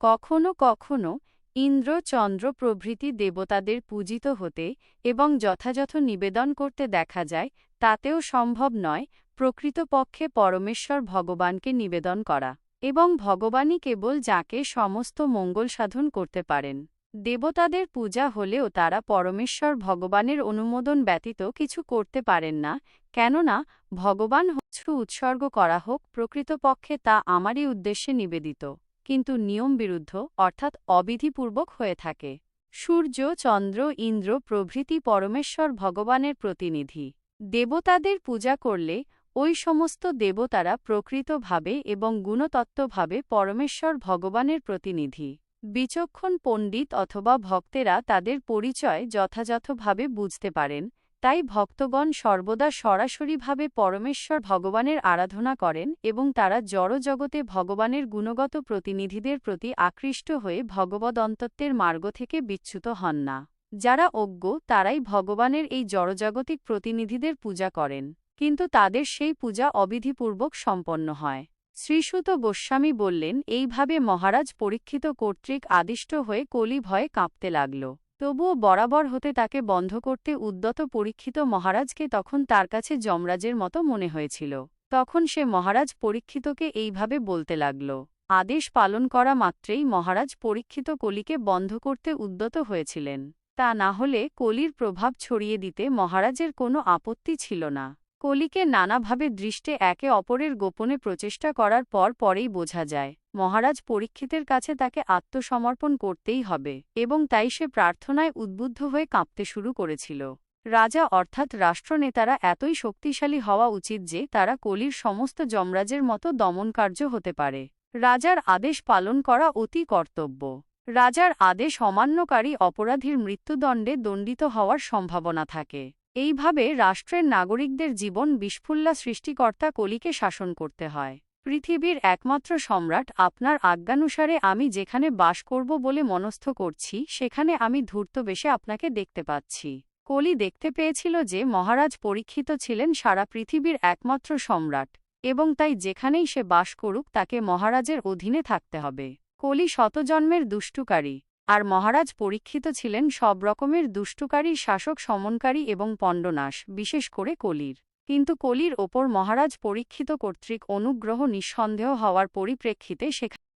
কখনো কখনো ইন্দ্র চন্দ্র প্রভৃতি দেবতাদের পূজিত হতে এবং যথাযথ নিবেদন করতে দেখা যায়, তাতেও সম্ভব নয় প্রকৃতপক্ষে পরমেশ্বর ভগবানকে নিবেদন করা এবং ভগবানই কেবল যাকে সমস্ত মঙ্গল সাধন করতে পারেন। দেবতাদের পূজা হলেও তারা পরমেশ্বর ভগবানের অনুমোদন ব্যতীত কিছু করতে পারেন না, কেননা ভগবান হচ্ছে উৎসর্গ করা হোক, প্রকৃতপক্ষে তা আমারই উদ্দেশ্যে নিবেদিত। কিন্তু নিয়ম বিরুদ্ধ অর্থাৎ অবিধিপূর্বক হয়ে থাকে। সূর্য, চন্দ্র, ইন্দ্র প্রভৃতি পরমেশ্বর ভগবানের প্রতিনিধি। দেবতাদের পূজা করলে, ওই সমস্ত দেবতারা প্রকৃতভাবে এবং গুণতত্ত্বভাবে পরমেশ্বর ভগবানের প্রতিনিধি। বিচক্ষণ পণ্ডিত অথবা ভক্তেরা তাদের পরিচয় যথাযথভাবে বুঝতে পারেন তাই ভক্তগণ সর্বদা সরাসরিভাবে পরমেশ্বর ভগবানের আরাধনা করেন এবং তারা জড়জগতে ভগবানের গুণগত প্রতিনিধিদের প্রতি আকৃষ্ট হয়ে ভগবদন্তত্বের মার্গ থেকে বিচ্যুত হন না। যারা অজ্ঞ, তারাই ভগবানের এই জড়জাগতিক প্রতিনিধিদের পূজা করেন, কিন্তু তাদের সেই পূজা অবিধিপূর্বক সম্পন্ন হয়। শ্রীসুত গোস্বামী বললেন, এইভাবে মহারাজ পরীক্ষিত কর্তৃক আদিষ্ট হয়ে কলি ভয়ে কাঁপতে লাগল। তবুও বরাবর হতে তাকে বন্ধ করতে উদ্যত পরীক্ষিত মহারাজকে তখন তার কাছে যমরাজের মতো মনে হয়েছিল। তখন সে মহারাজ পরীক্ষিতকে এইভাবে বলতে লাগল, আদেশ পালন করা মাত্রেই মহারাজ পরীক্ষিত কলিকে বন্ধ করতে উদ্যত হয়েছিলেন। তা না হলে কলির প্রভাব ছড়িয়ে দিতে মহারাজের কোনো আপত্তি ছিল না। কলিকে নানাভাবে দৃষ্টে একে অপরের গোপনে প্রচেষ্টা করার পর পরেই বোঝা যায় মহারাজ পরীক্ষিতের কাছে তাকে আত্মসমর্পণ করতেই হবে, এবং তাই সে প্রার্থনায় উদ্বুদ্ধ হয়ে কাঁপতে শুরু করেছিল। রাজা অর্থাৎ রাষ্ট্রনেতারা এতই শক্তিশালী হওয়া উচিত যে তারা কলির সমস্ত যমরাজের মতো দমনকার্য হতে পারে। রাজার আদেশ পালন করা অতি কর্তব্য। রাজার আদেশ অমান্যকারী অপরাধীর মৃত্যুদণ্ডে দণ্ডিত হওয়ার সম্ভাবনা থাকে। এইভাবে রাষ্ট্রের নাগরিকদের জীবন বিস্ফুল্লা সৃষ্টিকর্তা কলিকে শাসন করতে হয়। পৃথিবীর একমাত্র সম্রাট, আপনার আজ্ঞানুসারে আমি যেখানে বাস করব বলে মনস্থ করছি, সেখানে আমি ধূর্ত বেশে আপনাকে দেখতে পাচ্ছি। কলি দেখতে পেয়েছিল যে মহারাজ পরীক্ষিত ছিলেন সারা পৃথিবীর একমাত্র সম্রাট, এবং তাই যেখানেই সে বাস করুক তাকে মহারাজের অধীনে থাকতে হবে। কলি শতজন্মের দুষ্টুকারী, আর মহারাজ পরীক্ষিত ছিলেন সব রকমের দুষ্টুকারী শাসক, সমনকারী এবং পণ্ডনাশ, বিশেষ করে কলির। কিন্তু কলির ওপর মহারাজ পরীক্ষিত কর্তৃক অনুগ্রহ নিঃসন্দেহ হওয়ার পরিপ্রেক্ষিতে সেখানে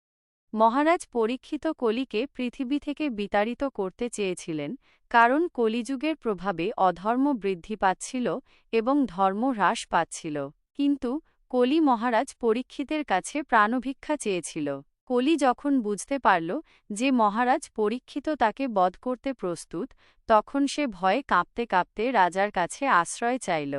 মহারাজ পরীক্ষিত কলিকে পৃথিবী থেকে বিতাড়িত করতে চেয়েছিলেন, কারণ কলিযুগের প্রভাবে অধর্ম বৃদ্ধি পাচ্ছিল এবং ধর্ম হ্রাস পাচ্ছিল। কিন্তু কলি মহারাজ পরীক্ষিতের কাছে প্রাণভিক্ষা চেয়েছিল। কলি যখন বুঝতে পারল যে মহারাজ পরীক্ষিত তাকে বধ করতে প্রস্তুত, তখন সে ভয়ে কাঁপতে কাঁপতে রাজার কাছে আশ্রয় চাইল।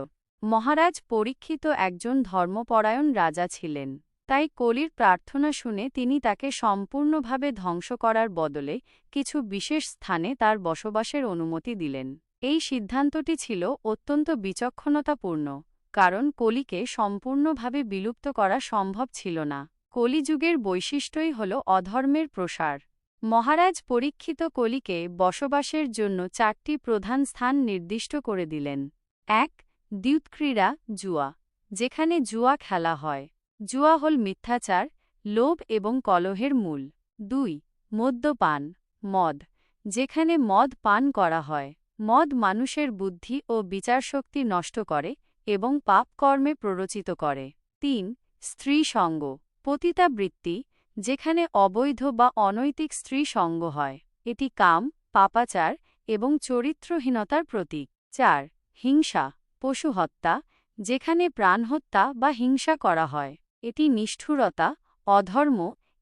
মহারাজ পরীক্ষিত একজন ধর্মপরায়ণ রাজা ছিলেন, তাই কলির প্রার্থনা শুনে তিনি তাকে সম্পূর্ণভাবে ধ্বংস করার বদলে কিছু বিশেষ স্থানে তার বসবাসের অনুমতি দিলেন। এই সিদ্ধান্তটি ছিল অত্যন্ত বিচক্ষণতাপূর্ণ, কারণ কলিকে সম্পূর্ণভাবে বিলুপ্ত করা সম্ভব ছিল না। কলিযুগের বৈশিষ্ট্যই হল অধর্মের প্রসার। মহারাজ পরীক্ষিত কলিকে বসবাসের জন্য চারটি প্রধান স্থান নির্দিষ্ট করে দিলেন। এক দ্যুৎক্রীড়া জুয়া, যেখানে জুয়া খেলা হয়। জুয়া হল মিথ্যাচার, লোভ এবং কলহের মূল। দুই, মদ্যপান, মদ, যেখানে মদ পান করা হয়। মদ মানুষের বুদ্ধি ও বিচারশক্তি নষ্ট করে এবং পাপ কর্মে প্ররোচিত করে। তিন, স্ত্রী সঙ্গ, পতিতাবৃত্তি, যেখানে অবৈধ বা অনৈতিক স্ত্রী সঙ্গ হয়। এটি কাম, পাপাচার এবং চরিত্রহীনতার প্রতীক। চার, হিংসা পশু হত্যা, যেখানে প্রাণহত্যা বা হিংসা করা হয়। এটি নিষ্ঠুরতা, অধর্ম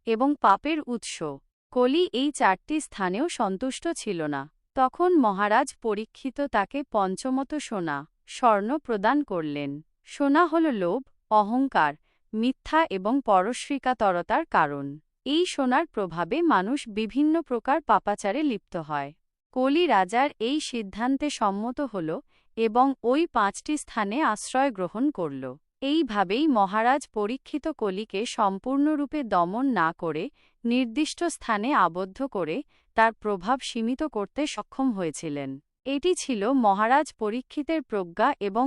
এবং পাপের উৎস। কলি এই চারটি স্থানেও সন্তুষ্ট ছিল না। তখন মহারাজ পরীক্ষিত তাকে পঞ্চমত সোনা, স্বর্ণ প্রদান করলেন। সোনা হল লোভ, অহংকার, মিথ্যা এবং পরশ্রিকাতরতার কারণ। এই সোনার প্রভাবে মানুষ বিভিন্ন প্রকার পাপাচারে লিপ্ত হয়। কলি রাজার এই সিদ্ধান্তে সম্মত হল এবং ওই পাঁচটি স্থানে আশ্রয় গ্রহণ করল। এইভাবেই মহারাজ পরীক্ষিত কলিকে সম্পূর্ণরূপে দমন না করে নির্দিষ্ট স্থানে আবদ্ধ করে তার প্রভাব সীমিত করতে সক্ষম হয়েছিলেন। এটি ছিল মহারাজ পরীক্ষিতের প্রজ্ঞা এবং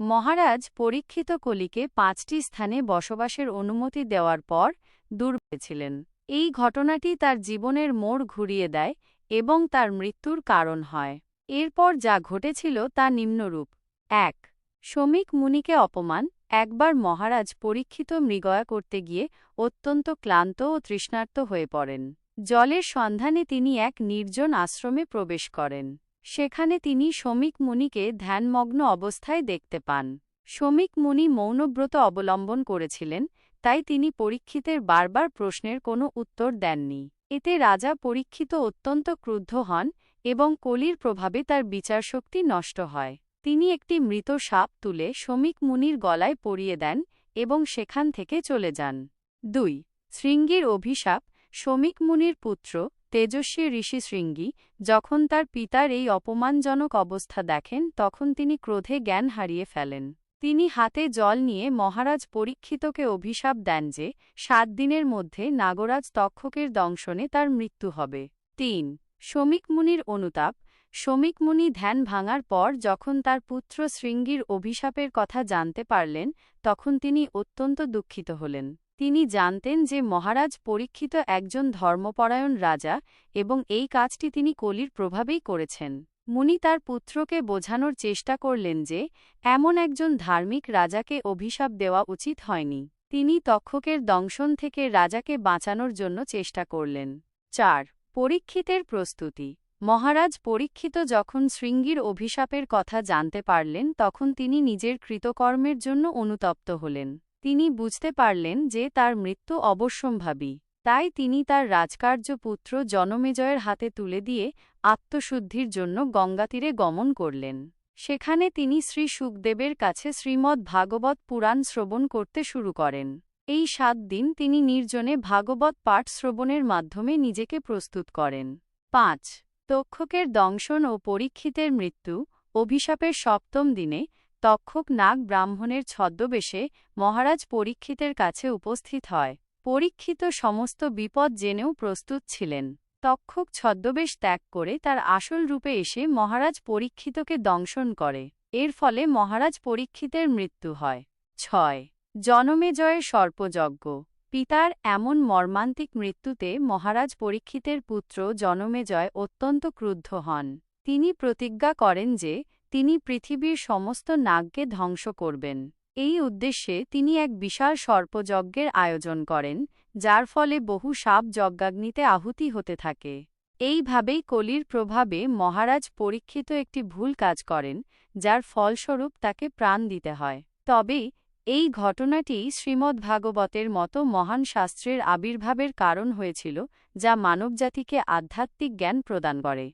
মহারাজ পরীক্ষিত কলিকে পাঁচটি স্থানে বসবাসের অনুমতি দেওয়ার পর দূর পেয়েছিলেন এই ঘটনাটি তার জীবনের মোড় ঘুরিয়ে দেয় এবং তার মৃত্যুর কারণ হয়। এরপর যা ঘটেছিল তা নিম্নরূপ। এক, শ্রমিক মুনিকে অপমান, একবার মহারাজ পরীক্ষিত মৃগয়া করতে গিয়ে অত্যন্ত ক্লান্ত ও তৃষ্ণার্ত হয়ে পড়েন। জলের সন্ধানে তিনি এক নির্জন আশ্রমে প্রবেশ করেন। সেখানে তিনি শ্রমিক মুনিকে ধ্যানমগ্ন অবস্থায় দেখতে পান। শ্রমিক মুনি মৌনব্রত অবলম্বন করেছিলেন, তাই তিনি পরীক্ষিতের বারবার প্রশ্নের কোনো উত্তর দেননি। এতে রাজা পরীক্ষিত অত্যন্ত ক্রুদ্ধ হন এবং কলির প্রভাবে তার বিচারশক্তি নষ্ট হয়। তিনি একটি মৃত সাপ তুলে শ্রমিক মুনির গলায় পরিয়ে দেন এবং সেখান থেকে চলে যান। দুই, শৃঙ্গীর অভিশাপ, শ্রমিক মুনির পুত্র, তেজস্বী ঋষি শৃঙ্গী, যখন তার পিতার এই অপমানজনক অবস্থা দেখেন, তখন তিনি ক্রোধে জ্ঞান হারিয়ে ফেলেন। তিনি হাতে জল নিয়ে মহারাজ পরীক্ষিতকে অভিশাপ দেন যে, সাত দিনের মধ্যে নাগরাজ তক্ষকের দংশনে তার মৃত্যু হবে। তিন শ্রমিক মুনির অনুতাপ, শ্রমিক মুনি ধ্যান ভাঙার পর যখন তার পুত্র শৃঙ্গীর অভিশাপের কথা জানতে পারলেন, তখন তিনি অত্যন্ত দুঃখিত হলেন। তিনি জানতেন যে মহারাজ পরীক্ষিত একজন ধর্মপরায়ণ রাজা এবং এই কাজটি তিনি কলির প্রভাবেই করেছেন। মুনি তার পুত্রকে বোঝানোর চেষ্টা করলেন যে, এমন একজন ধার্মিক রাজাকে অভিশাপ দেওয়া উচিত হয়নি। তিনি তক্ষকের দংশন থেকে রাজাকে বাঁচানোর জন্য চেষ্টা করলেন। চার পরীক্ষিতের প্রস্তুতি। মহারাজ পরীক্ষিত যখন শৃঙ্গীর অভিশাপের কথা জানতে পারলেন, তখন তিনি নিজের কৃতকর্মের জন্য অনুতপ্ত হলেন। তিনি বুঝতে পারলেন যে তার মৃত্যু অবশ্যম্ভাবী। তাই তিনি তার রাজকার্য পুত্র জনমেজয়ের হাতে তুলে দিয়ে আত্মশুদ্ধির জন্য গঙ্গাতীরে গমন করলেন। সেখানে তিনি শ্রী সুখদেবের কাছে শ্রীমদ্ ভাগবত পুরাণ শ্রবণ করতে শুরু করেন। এই সাত দিন তিনি নির্জনে ভাগবত পাঠ শ্রবণের মাধ্যমে নিজেকে প্রস্তুত করেন। পাঁচ, তক্ষকের দংশন ও পরীক্ষিতের মৃত্যু, অভিশাপের সপ্তম দিনে তক্ষক নাগ ব্রাহ্মণের ছদ্মবেশে মহারাজ পরীক্ষিতের কাছে উপস্থিত হয়। পরীক্ষিত সমস্ত বিপদ জেনেও প্রস্তুত ছিলেন। তক্ষক ছদ্মবেশ ত্যাগ করে তার আসল রূপে এসে মহারাজ পরীক্ষিতকে দংশন করে। এর ফলে মহারাজ পরীক্ষিতের মৃত্যু হয়। ছয় জনমেজয়ের সর্পযজ্ঞ। পিতার এমন মর্মান্তিক মৃত্যুতে মহারাজ পরীক্ষিতের পুত্র জনমেজয় অত্যন্ত ক্রুদ্ধ হন। তিনি প্রতিজ্ঞা করেন যে, তিনি পৃথিবীর সমস্ত নাগকে ধ্বংস করবেন। এই উদ্দেশ্যে তিনি এক বিশাল সর্পযজ্ঞের আয়োজন করেন, যার ফলে বহু সাপ যজ্ঞাগ্নিতে আহুতি হতে থাকে। এইভাবেই কলির প্রভাবে মহারাজ পরীক্ষিত একটি ভুল কাজ করেন, যার ফলস্বরূপ তাকে প্রাণ দিতে হয়। তবে এই ঘটনাটি শ্রীমদ্ভাগবতের মতো মহান শাস্ত্রের আবির্ভাবের কারণ হয়েছিল, যা মানবজাতিকে আধ্যাত্মিক জ্ঞান প্রদান করে।